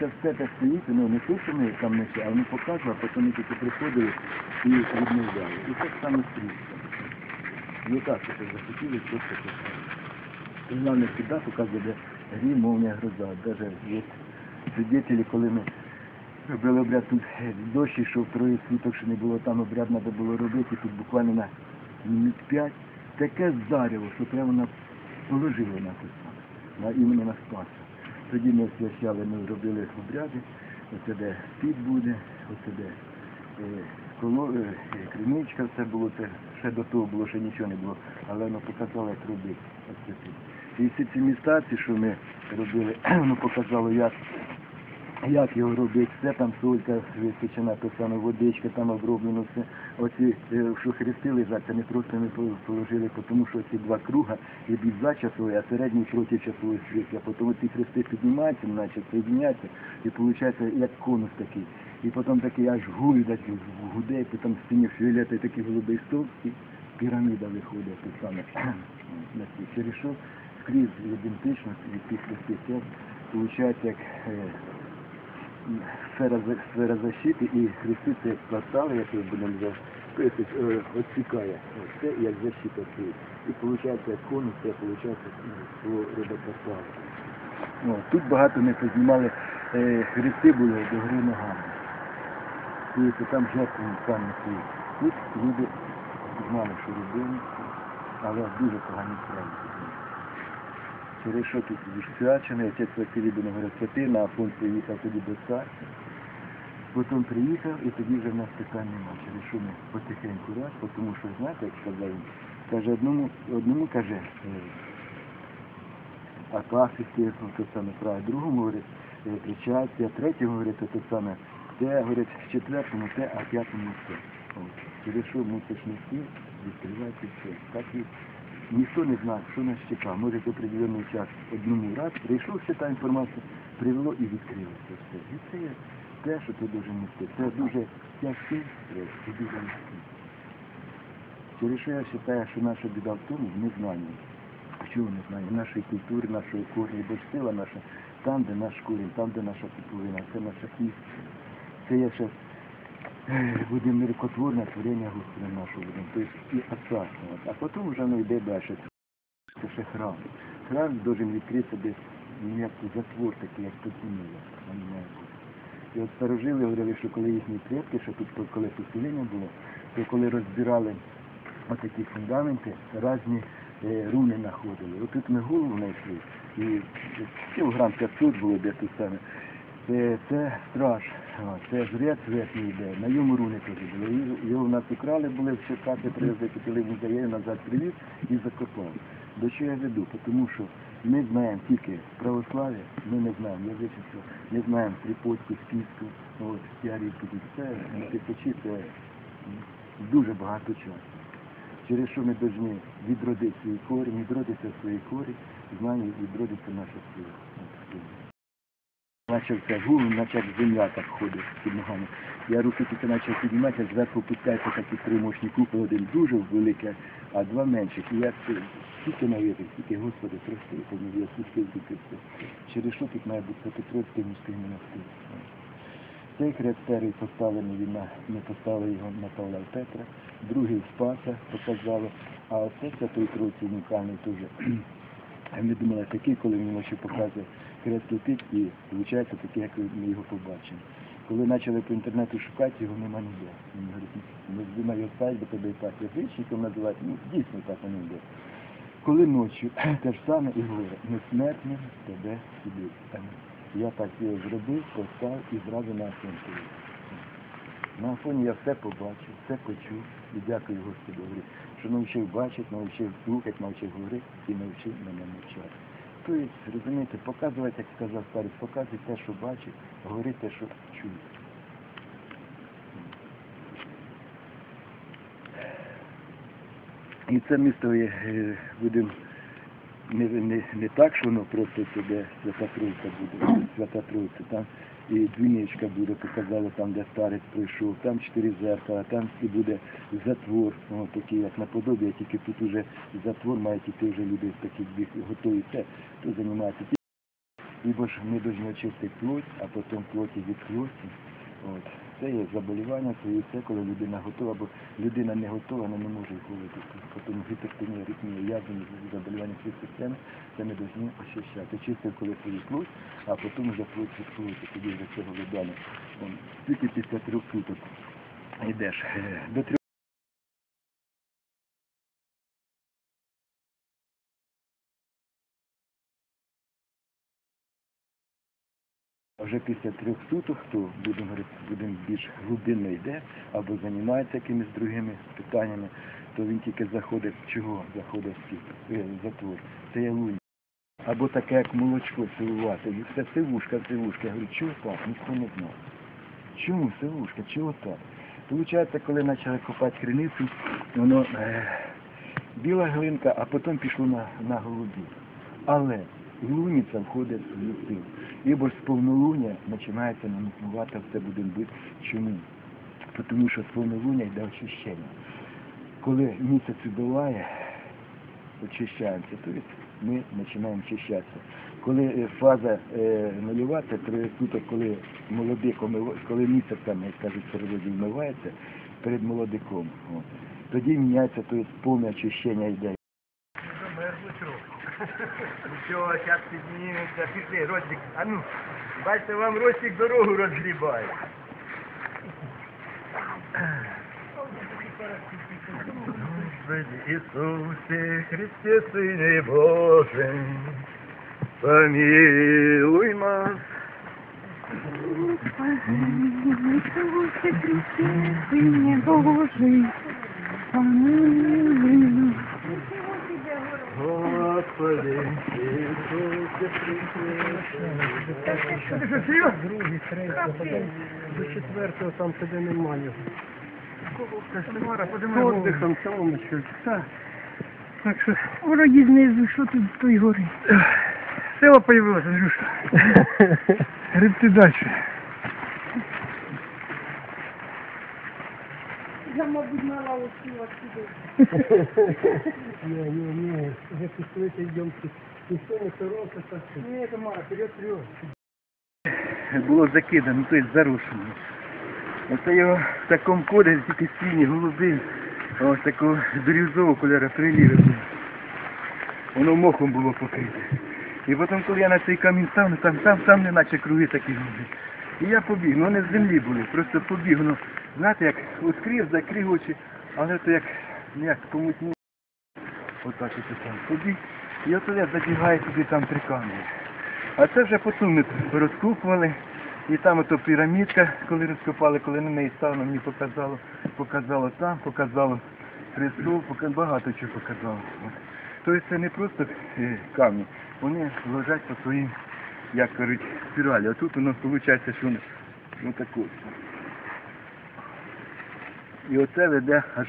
це все так стоїть, ну не те, що ми там не все, а вони показували, а потім ми тільки приходили і відмовляли. І так само стрічка. І так, що захотіли, просто поставили. І Головне завжди показує, де грім, мовня гроза. Даже є свидетелі, коли ми робили обряд тут е, дощ йшов троє суток, що не було там обряд треба було робити, тут буквально на минут п'ять. Таке зарево, що прямо положило на тут, на іменно на Спаса. Тоді ми освящали, ми робили обряди, оце де під буде, оце де е, коло, е, криничка, все було, це ще до того було, ще нічого не було, але воно показало, як робити. І всі ці міста, ці, що ми робили, воно показало, як як його робити, все там солька височена, саме водичка там оброблено, все. Оці, е, що хрести лежать, це не просто пол- положили, тому що ці два круга йдуть за часовий, а середній проти часової стрілки, а потім ці хрести піднімаються, наче соєдиняються, і виходить як конус такий. І потім такий аж гуль такий гуде, і потім в стіні фіолетовий такий голубий стовп, і піраміда виходить, те саме. на ці. Через що скрізь ідентично від тих хрестів. Виходить як е, сфера, защити і хрести це як квартали, як ми будемо за тобто, е, відсікає. Ось як защита стоїть. І виходить конус, це виходить свого роду Тут багато ми познімали е, хрести були до гри ногами. Тобто там камні стоїть. Тут люди знали, що робили, але дуже погані справи. Що тут відсвячений, отець Василій Боногород Святий, на Афон приїхав тоді до царства. Потім приїхав і тоді вже в нас питань нема. Через що ми потихеньку раз, тому що знаєте, як сказав він, каже, одному, одному каже, е, Акафісти, ну, те саме праве, другому говорить, е, кричаться, третьому говорить, те саме, те, говорить, в четвертому те, а п'ятому те. Через що мусиш нести, відкривати все. Так і ніхто не знає, що нас чекає. Може в определений час одному раз прийшов ще та інформація, привело і відкрилося все. І це є те, що ти дуже нести. Це дуже тяжкий стрес і дуже нести. Через що я вважаю, що наша біда в тому, в незнанні. Чого не знаю, нашої культури, нашого коріння, бо сила наша там, де наш корінь, там, де наша культура, це наша істина. Це є ще е, буде мирокотворне творення Господа нашого будемо, тобто і освячувати. А потім вже воно йде далі. Це ще храм. Храм должен відкритися десь як затвор такий, як потеміло. І от старожили говорили, що коли їхні предки, що тут коли поселення було, то коли розбирали отакі фундаменти, різні е, руни знаходили. От тут ми голову знайшли, і кілограм 500 було де тут саме. Це, це страж, це жрець верхній йде, на йому руни теж були. Його в нас украли, були в Черкаси, привезли, купили в музеї, назад привіз і закопав. До чого я веду? Тому що ми знаємо тільки православ'я, ми не знаємо язичество, не знаємо Трипольську, Спільську, Ярівку, це тисячі, це дуже багато часу. Через що ми повинні відродити свої корінь, відродити свої корінь, знання відродити наша сила. Це гул, наче як земля так ходить під ногами. Я руки тільки почав піднімати, зверху пускаються такі три мощні купи, один дуже великий, а два менших. І я тільки навіть, тільки Господи, прости, я спустив тільки все. Через що тут має бути Петровський міський монастир. Цей хрест поставлений, він ми поставили його на Павла Петра, другий Спаса показали, а оце Святий Тройці унікальний теж. Ми думали, такий, коли він ще показує хрест летить і виходить такий, як ми його побачимо. Коли почали по інтернету шукати, його нема ніде. Він говорить, ми думаю, його сайт, бо тебе і так язичником називають, ну дійсно так воно йде. Коли ночі те ж саме і говорить, несмертним тебе судить. Я так його зробив, поставив і зразу на Афон. На Афоні я все побачив, все почув і дякую Господу, говорю, що навчив бачити, навчив слухати, навчив говорити і навчив мене навчати. Тобто, розумієте, показувати, як сказав старець, показуй те, що бачить, говори те, що чує. І це місто е, будемо не, не, не так, що воно просто сюди Свята Тройця буде, Свята Тройця, там і двіничка буде, показали там, де старець прийшов, там чотири зеркала, там і буде затвор, ну, такий, як наподобі, тільки тут уже затвор мають іти вже люди такі біг готові, все, хто займається. ібо ж ми повинні очистити плоть, а потім плоті від плоті. От. Це є заболівання, це є це, коли людина готова, бо людина не готова, вона не може виходити. Потім гіпертонія, аритмія, язвені заболівання всіх систем, це ми повинні очищати. Чистив коли свою плоть, а потім вже плоть плоті, тоді вже цього видали. Тільки після трьох суток йдеш. Вже після трьох суток, хто будемо говорити, будемо більш глибинно йде або займається якимись другими питаннями, то він тільки заходить, чого заходить в е, затвор. Це є лунь. Або таке, як молочко сивувати. Все сивушка, сивушка. Я говорю, чого так? Ніхто не знав. Чому сивушка? Чого так? Получається, коли почали копати криницю, воно е, біла глинка, а потім пішло на, на голубі. Але луніця входить в силу. Ібо ж з починається наміснувати все буде бити. Чому? Тому що з повнолуння йде очищення. Коли місяць убиває, очищаємося, тобто ми починаємо очищатися. Коли е, фаза е, це три суток, коли молодик коли місяць там, як кажуть, в природі вмивається перед молодиком. От. Тоді міняється, тобто повне очищення йде. Нічого, зараз підніметься, пішли, Ростик. А ну, бачите, вам Ростик дорогу розгрібає. Господи Ісусе, Христе, Сине Божий, помилуй нас. Иисусе Христе, Сыне Божий, помилуй нас. Господи Ісусе, Христе. Другий, третій, до четвертого там тебе немає. Самара, подимай Отдихом самому чуть. Так. Так що, Вроді знизу, що тут з той гори? село появилось, Андрюша. Гребти далі. Я, мабуть, мала усіла сюди. Не, не, не, вже пішли, йдемо. Ніхто не соромся, так що. Ні, Тамара, вперед, вперед. було закидано, тобто зарушено. Оце його в такому кольорі, тільки синій, голубий, ось такого бірюзового кольору приліви було. Воно мохом було покрите. І потім, коли я на цей камінь став, ну, там, там, там не наче круги такі голубі. І я побіг, ну вони з землі були, просто побіг, ну, знаєте, як закрив очі, але то як, ну, як комусь отак ось там побіг. І от я забігаю туди там три камені. А це вже потім ми розкупували. І там ото пірамідка, коли розкопали, коли на неї став, мені показало, показало там, показало престол, багато чого показало. Тобто це не просто е, камні, вони лежать по своїм, як кажуть, спіралі. А тут воно виходить, що воно ну, таке. І оце веде аж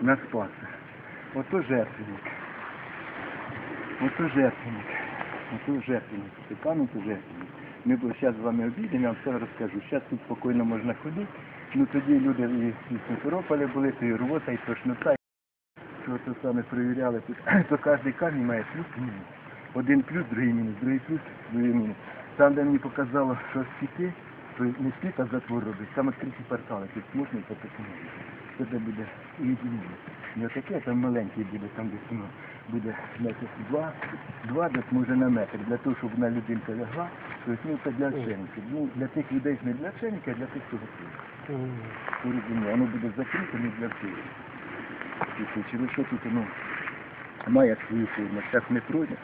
на спаси. Ото жертвенник. Ото жертвенник. Ото жертвенник. Камінь, це жертвенник. Ми зараз з вами обійдемо, я вам все розкажу. Зараз тут спокійно можна ходити. Ну тоді люди і, і в Симферополі були, то і рвота, і тошнота. Що це саме перевіряли тут, то кожен камінь має плюс і мінус. Один плюс, другий мінус, другий плюс, другий мінус. Там, де мені показало, що то не стік, а затвор робить. Там відкриті портали, тут можна по такому. Це де буде мінус. Не таке, там маленький буде, там десь воно буде метр два, два десь може на метр. Для того, щоб одна людинка лягла, то ну, це для вчеників. Ну, для тих людей не для вчеників, а для тих, хто готує. Порозуміє, воно буде закрите, не для всіх. Через що тут воно має свою форму, зараз не пройде.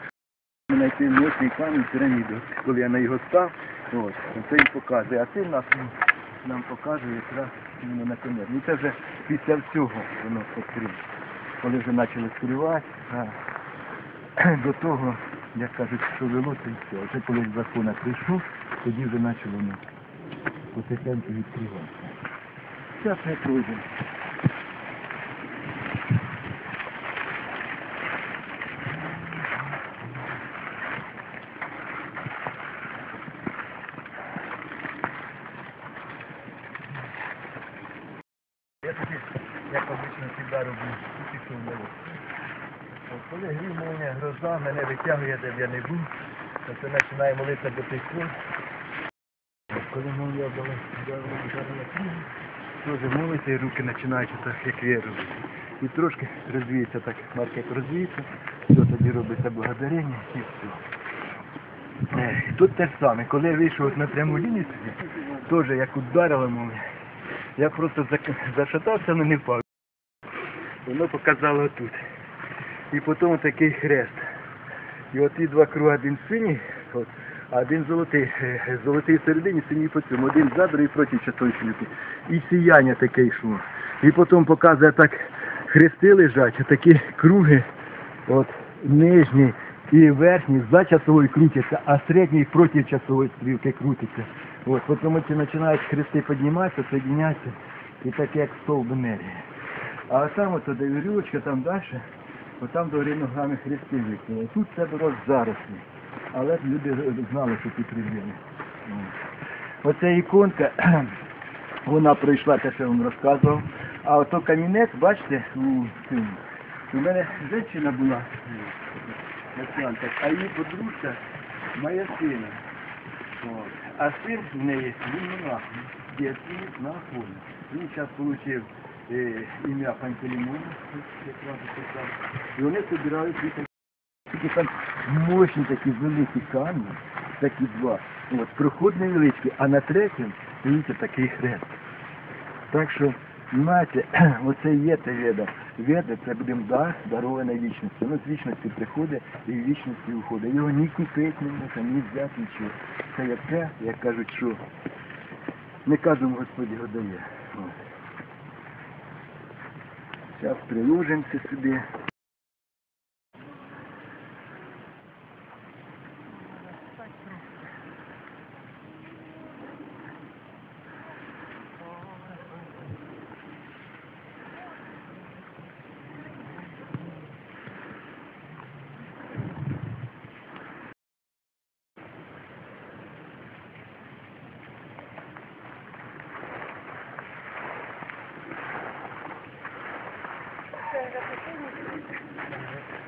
Знайти мощний камінь піраміду. Коли я на його став, ось, це і показує. А це нас нам показує якраз ну, на конець. Ну це вже після всього воно відкрило. Коли вже почали скривати, а до того, як кажуть, що вело, це все. Вже коли закон прийшов, тоді вже почало воно потихеньку відкриватися. Зараз не пройдемо. Я тоді, як завжди роблю, пішов на Коли грім, молния, гроза, мене витягує, де б я не був, Це починає молитися до тих пор. Коли молодя була, Теж молиться і руки починають так, як віру. і трошки розвіється так, марка як розвіється, все тоді робиться благодарення і все. Тут те ж саме, коли я вийшов на пряму лінію, теж як ударило мене, я просто зашатався, але не впав. Воно показало тут. І потім такий хрест. І от ті два круги, один синій, от, а один золотий, е, золотий всередині, синій по цьому. Один за, другий проти часової шлюпи. І сіяння таке йшло. І потім показує так, хрести лежать, такі круги, от, нижні і верхні за часовою крутяться, а середній проти часової стрілки крутиться. От, потім починають хрести підніматися, соєдиняться, і так як стовп енергії. А там от де вірючка, там далі, от там до ногами хрести викинули. Тут це було зарослі. Але люди знали, що тут робили. Оця іконка, вона пройшла те, що я вам розказував. А ото камінець, бачите, у цьому. У мене жінка була, а її подружка моя сина. А син в неї, він монах, дітей на охоті. Він зараз отримав ім'я Пантелеймона. І вони збирають такі там мощні такі великі камні, такі два. От, проход невеличкий, а на третьому, видите, такий хрест. Так що, знаєте, оце є те веда. Веда це будемо дар, дарована вічності. Воно з вічності приходить і в вічності уходить. Його ні купити не можна, ні взяти нічого. Це як те, як кажуть, що не кажемо Господь його дає. Зараз приложимося сюди. Gracias.